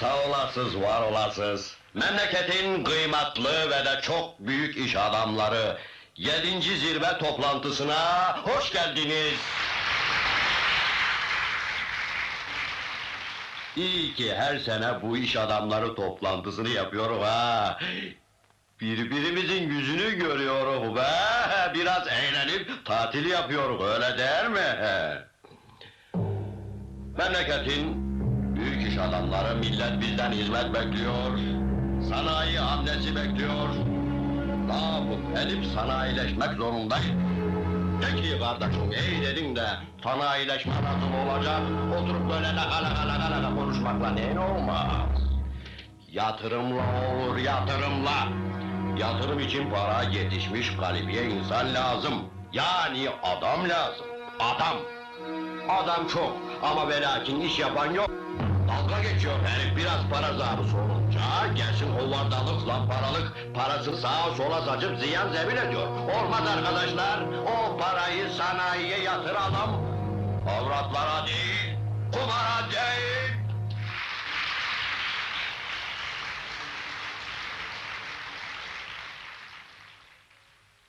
Sağ olasınız, var olasınız. Memleketin kıymetli ve de çok büyük iş adamları 7. zirve toplantısına hoş geldiniz. İyi ki her sene bu iş adamları toplantısını yapıyorum ha. Birbirimizin yüzünü görüyoruz be. Biraz eğlenip tatil yapıyoruz öyle değil mi? Memleketin büyük iş adamları millet bizden hizmet bekliyor. Sanayi hamlesi bekliyor. Daha bu edip sanayileşmek zorundayız. Peki kardeşim iyi dedin de sanayileşme nasıl olacak? Oturup böyle laka laka laka konuşmakla neyin olmaz? Yatırımla olur yatırımla. Yatırım için para yetişmiş kalifiye insan lazım. Yani adam lazım. Adam. Adam çok ama ve lakin iş yapan yok. Dalga geçiyor herif biraz para zabısı olunca gelsin hovardalıkla paralık parası sağa sola saçıp ziyan zemin ediyor. Olmaz arkadaşlar o parayı sanayiye yatıralım. Avratlara değil, kumara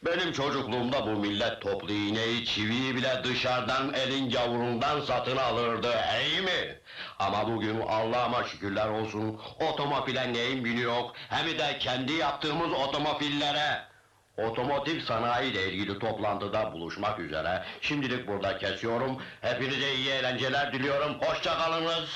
Benim çocukluğumda bu millet toplu iğneyi, çiviyi bile dışarıdan elin gavurundan satın alırdı, iyi mi? Ama bugün Allah'ıma şükürler olsun, otomobile neyin bini yok, hem de kendi yaptığımız otomobillere. Otomotiv sanayi ile ilgili toplantıda buluşmak üzere. Şimdilik burada kesiyorum. Hepinize iyi eğlenceler diliyorum. Hoşça kalınız.